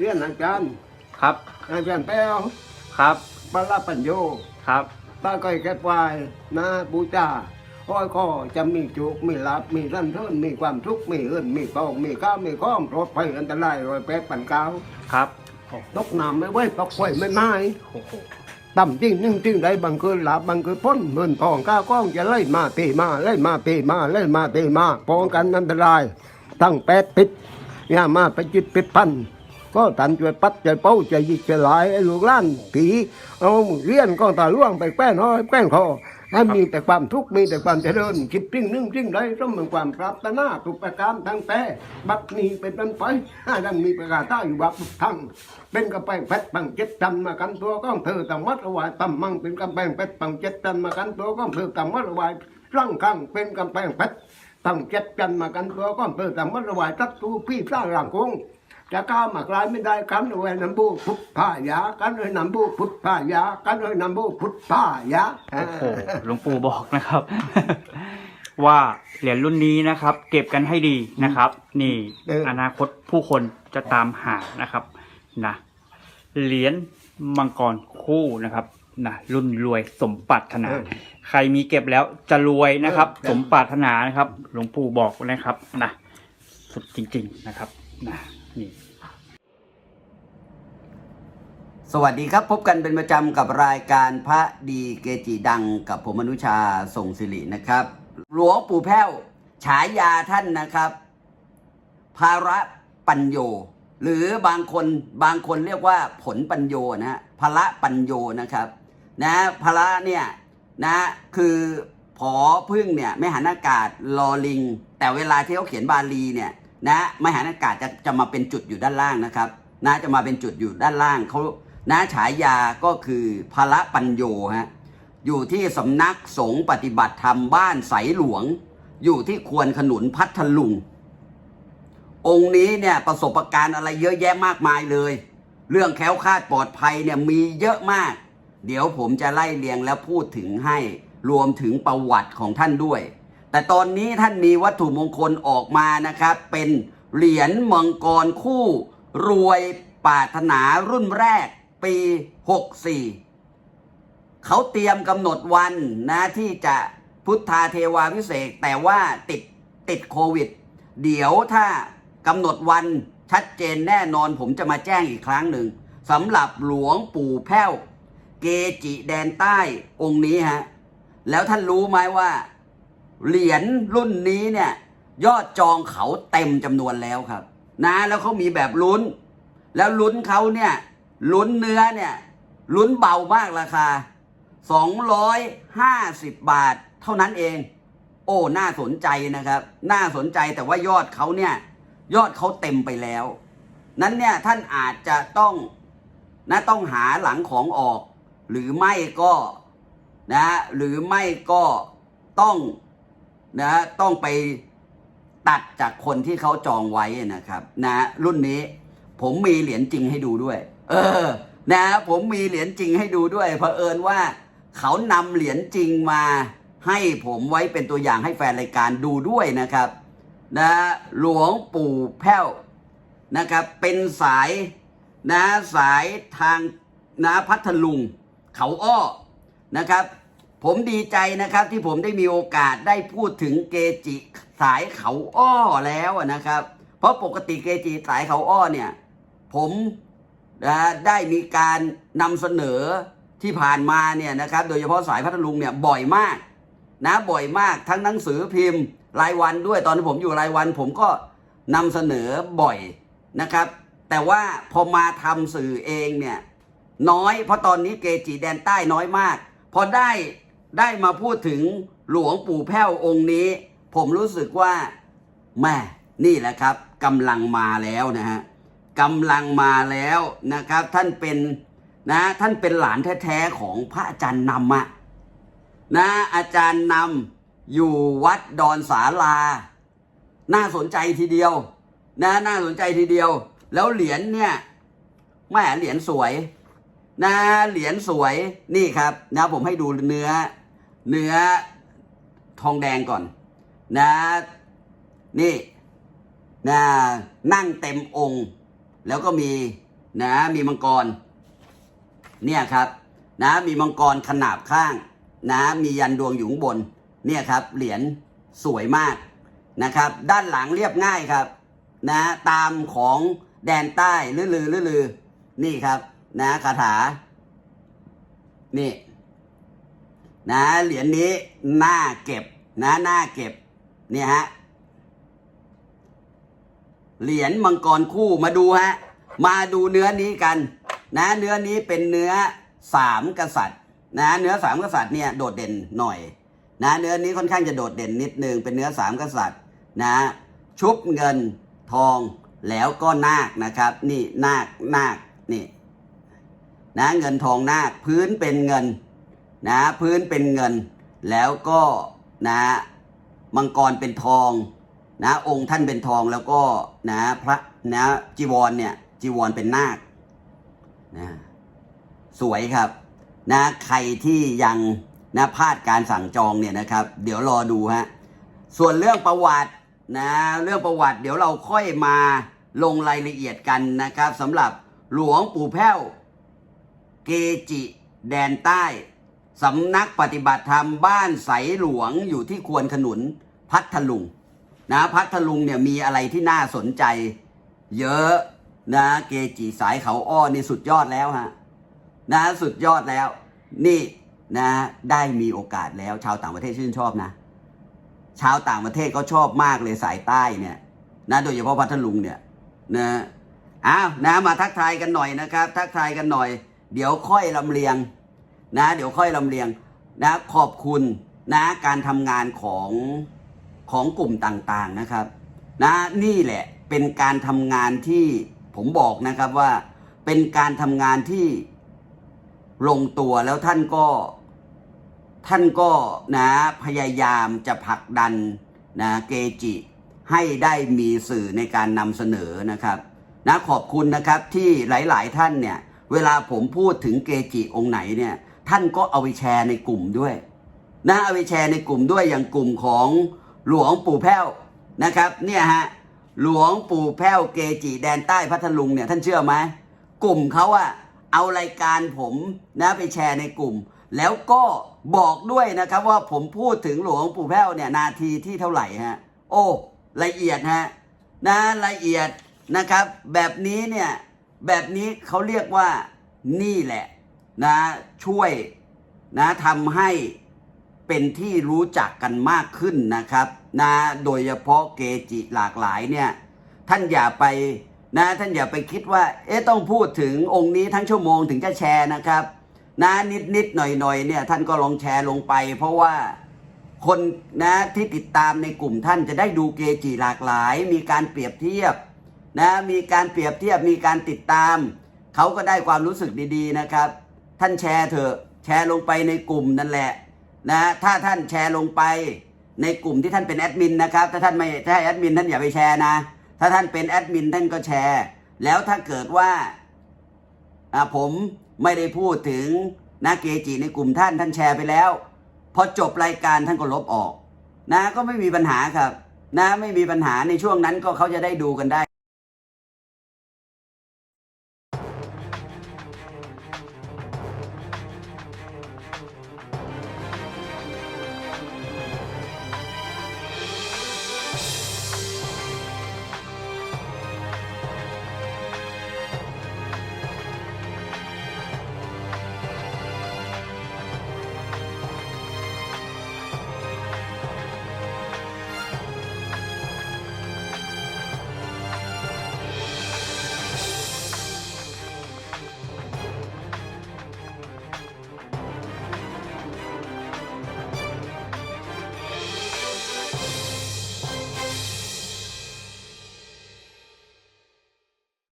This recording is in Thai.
เรียนอาจารย์ครับ อาจารย์แป้วครับปราปัญโยครับตาก้อยแก้วายนะบูชาห้อยคอจะมีจุกมีลาบมีรันเทินมีความทุกข์มีเอินมีกองมีข้าวมีข้องปลอดภัยอันตรายรอยแปดปันเก้าครับตกน้ำไม่ไว้ตกไฟไม่ไม้โอ้โหต่ำจริงนึ่งจริงได้บังเกินหลาบบังเกินพ้นเงินทองก้าวก้องจะไล่มาเตมาไล่มาเตมาไล่มาเตมาป้องกันอันตราย ตั้งแปดปิดอย่ามาไปจิตปิดพัน ก็ตันช่วยปัดใจเป้าใจยิกใจหลายไอ้ลูกล้านผีเอาเรียนก็ตาล่วงไปแป้นห้อยแป้นคอให้มีแต่ความทุกข์มีแต่ความเจริญคิดจริงนึ่งจริงได้ร่มเป็นความปรารถนาทุกประการทั้งแต่บัดนี้เป็นต้นไปห้าดังมีประกาศต้าอยู่บักทั้งเป็นกำแพงเพชรปังเจ็ดตันมากันตัวก้องเธอต่างวัดระวายตำมั่งเป็นกำแพงเพชรปังเจ็ดตันมากันตัวก้องเธอต่างวัดระวายร่างข้างเป็นกำแพงเพชรตั้งเจ็ดตันมากันตัวก้องเธอต่างวัดระวายตัดตูพี่สร้างร่างคง จะก้าวมากลายไม่ได้กันเลยนำบูพุทธพายากันเลยนำบูพุทธพายากันเลยนำบูพุทธพายาโอ้โหหลวงปู่บอกนะครับ ว่าเหรียญรุ่นนี้นะครับ เก็บกันให้ดีนะครับ นี่เอออนาคตผู้คนจะตามหานะครับนะเหรียญมังกรคู่นะครับนะรุ่นรวยสมปรารถนา ใครมีเก็บแล้วจะรวยนะครับ สมปรารถนานะครับ หลวงปู่บอกนะครับนะสุดจริง ๆนะครับนะ นี่สวัสดีครับ พบกันเป็นประจำกับรายการพระดีเกจิดังกับผมอนุชาส่งสิรินะครับ หลวงปู่แพ้ว ฉายาท่านนะครับ ภาระปัญโย หรือบางคนบางคนเรียกว่าผลปัญโยนะฮะภาระปัญโยนะครับ นะภาระเนี่ยนะคือผอพึ่งเนี่ยไม่หันอากาศลอลิง แต่เวลาที่เขาเขียนบาลีเนี่ย นะไม่หันอากาศจะจะมาเป็นจุดอยู่ด้านล่างนะครับนะจะมาเป็นจุดอยู่ด้านล่างเขานะฉายาก็คือภาระปัญโยฮะอยู่ที่สำนักสงฆ์ปฏิบัติธรรมบ้านใสหลวง อยู่ที่ควรขนุนพัทลุง องค์นี้เนี่ยประสบการณ์อะไรเยอะแยะมากมายเลย เรื่องแค้วคาดปลอดภัยเนี่ยมีเยอะมาก เดี๋ยวผมจะไล่เรียงแล้วพูดถึงให้รวมถึงประวัติของท่านด้วย แต่ตอนนี้ท่านมีวัตถุมงคลออกมานะครับ เป็นเหรียญมังกรคู่รวยปาถนารุ่นแรกปี 64 เขาเตรียมกำหนดวันนะที่จะพุทธาเทวาพิเศษ แต่ว่าติดติดโควิด เดี๋ยวถ้ากำหนดวันชัดเจนแน่นอนผมจะมาแจ้งอีกครั้งหนึ่งสำหรับหลวงปู่แพ้ว เกจิแดนใต้องค์นี้ฮะ แล้วท่านรู้ไหมว่า เหรียญรุ่นนี้เนี่ยยอดจองเขาเต็มจำนวนแล้วครับ นะแล้วเขามีแบบลุ้น แล้วลุ้นเขาเนี่ยลุ้นเนื้อเนี่ยลุ้นเบามากราคา 250 บาทเท่านั้นเอง โอ้ น่าสนใจนะครับ น่าสนใจแต่ว่ายอดเขาเนี่ยยอดเขาเต็มไปแล้ว นั้นเนี่ยท่านอาจจะต้องนะต้องหาหลังของออก หรือไม่ก็นะหรือไม่ก็ต้อง นะต้องไปตัดจากคนที่เขาจองไว้นะครับนะรุ่นนี้ผมมีเหรียญจริงให้ดูด้วย เออ นะผมมีเหรียญจริงให้ดูด้วยเผอิญว่าเขานำเหรียญจริงมาให้ผมไว้เป็นตัวอย่างให้แฟนรายการดูด้วยนะครับ นะหลวงปู่แพ้วนะครับ เป็นสายนะสายทางนะพัทลุง เขาอ้อนะครับ ผมดีใจนะครับที่ผมได้มีโอกาสได้พูดถึงเกจิสายเขาอ้อแล้วนะครับ เพราะปกติเกจิสายเขาอ้อเนี่ย ผมนะได้มีการนำเสนอที่ผ่านมาเนี่ยนะครับ โดยเฉพาะสายพัทลุงเนี่ยบ่อยมากนะบ่อยมากทั้งหนังสือพิมพ์ รายวันด้วยตอนที่ผมอยู่รายวัน ผมก็นำเสนอบ่อยนะครับ แต่ว่าพอมาทำสื่อเองเนี่ยน้อยเพราะตอนนี้เกจิแดนใต้น้อยมาก พอได้ ได้มาพูดถึงหลวงปู่แพ้วองค์นี้ ผมรู้สึกว่าแม่นี่แหละครับกำลังมาแล้วนะฮะกำลังมาแล้วนะครับ ท่านเป็นนะท่านเป็นหลานแท้ๆของพระอาจารย์นำอะนะอาจารย์นำอยู่วัดดอนสาลา น่าสนใจทีเดียวนะน่าสนใจทีเดียว แล้วเหรียญเนี่ยแม่เหรียญสวยนะเหรียญสวยนี่ครับนะผมให้ดูเนื้อ เนื้อทองแดงก่อน นะ นี่นะนั่งเต็มองค์ แล้วก็มีนะมีมังกร เนี่ยครับ นะมีมังกรขนาบข้าง นะมียันดวงอยู่ข้างบน เนี่ยครับ เหรียญสวยมากนะครับ ด้านหลังเรียบง่ายครับ นะตามของแดนใต้ลือลือลือลือนี่ครับ นะคาถา นี่ นะเหรียญนี้น่าเก็บนะน่าเก็บเนี่ยฮะเหรียญมังกรคู่มาดูฮะมาดูเนื้อนี้กัน นะเนื้อนี้เป็นเนื้อสามกษัตริย์ นะเนื้อสามกษัตริย์เนี่ยโดดเด่นหน่อย นะเนื้อนี้ค่อนข้างจะโดดเด่นนิดนึงเป็นเนื้อสามกษัตริย์ นะ ชุบเงินทองแล้วก็นาคนะครับ นี่นาคนาคนี่ นะเงินทองนาคพื้นเป็นเงิน นะพื้นเป็นเงิน แล้วก็นะมังกรเป็นทองนะองค์ท่านเป็นทองแล้วก็นะพระนะจีวรเนี่ยจีวรเป็นนาคนะสวยครับนะใครที่ยังนะพลาดการสั่งจองเนี่ยนะครับ เดี๋ยวรอดูฮะส่วนเรื่องประวัตินะเรื่องประวัติเดี๋ยวเราค่อยมาลงรายละเอียดกันนะครับสำหรับหลวงปู่แพ้ว เกจิแดนใต้ สำนักปฏิบัติธรรมบ้านใสหลวงอยู่ที่ควนขนุนพัทลุงนะพัทลุงเนี่ยมีอะไรที่น่าสนใจ เยอะนะเกจิสายเขาอ้อนี่สุดยอดแล้วฮะนะสุดยอดแล้ว นี่นะได้มีโอกาสแล้วชาวต่างประเทศชื่นชอบนะ ชาวต่างประเทศก็ชอบมากเลยสายใต้เนี่ยนะโดยเฉพาะพัทลุงเนี่ยนะอ้าวนะมาทักทายกันหน่อยนะครับ ทักทายกันหน่อย เดี๋ยวค่อยลำเลียง นะเดี๋ยวค่อยลำเลียงนะขอบคุณนะการทำงานของของกลุ่มต่างๆนะครับนะนี่แหละเป็นการทำงานที่ผมบอกนะครับว่าเป็นการทำงานที่ลงตัวแล้วท่านก็ท่านก็นะพยายามจะผลักดันนะเกจิให้ได้มีสื่อในการนำเสนอนะครับนะขอบคุณนะครับที่หลาย ๆ ท่านเนี่ยเวลาผมพูดถึงเกจิองค์ไหนเนี่ย ท่านก็เอาไปแชร์ในกลุ่มด้วยนะเอาไปแชร์ในกลุ่มด้วยอย่างกลุ่มของหลวงปู่แพ้วนะครับเนี่ยฮะหลวงปู่แพ้วเกจิแดนใต้พัทลุงเนี่ยท่านเชื่อไหมกลุ่มเขาอะเอารายการผมนะไปแชร์ในกลุ่ม แล้วก็บอกด้วยนะครับว่าผมพูดถึงหลวงปู่แพ้วเนี่ยนาทีที่เท่าไหร่ฮะโอ้ละเอียดฮะนะละเอียดนะครับ แบบนี้เนี่ยแบบนี้เขาเรียกว่านี่แหละ นะช่วยนะทำให้เป็นที่รู้จักกันมากขึ้นนะครับนะโดยเฉพาะเกจิหลากหลายเนี่ยท่านอย่าไปนะท่านอย่าไปคิดว่า เอ๊ะต้องพูดถึงองค์นี้ทั้งชั่วโมงถึงจะแชร์นะครับนะนิดนิดหน่อยหน่อยเนี่ยท่านก็ลองแชร์ลงไป เพราะว่าคนนะที่ติดตามในกลุ่มท่านจะได้ดูเกจิหลากหลาย มีการเปรียบเทียบนะมีการเปรียบเทียบมีการติดตาม เขาก็ได้ความรู้สึกดีๆนะครับ ท่านแชร์เถอะแชร์ลงไปในกลุ่มนั่นแหละนะถ้าท่านแชร์ลงไปในกลุ่มที่ท่านเป็นแอดมินนะครับ ถ้าท่านไม่ใช่แอดมินท่านอย่าไปแชร์นะ ถ้าท่านเป็นแอดมินท่านก็แชร์ แล้วถ้าเกิดว่าอ่าผมไม่ได้พูดถึงนะเกจิในกลุ่มท่านท่านแชร์ไปแล้ว พอจบรายการท่านก็ลบออก นะก็ไม่มีปัญหาครับ นะไม่มีปัญหาในช่วงนั้นก็เขาจะได้ดูกันได้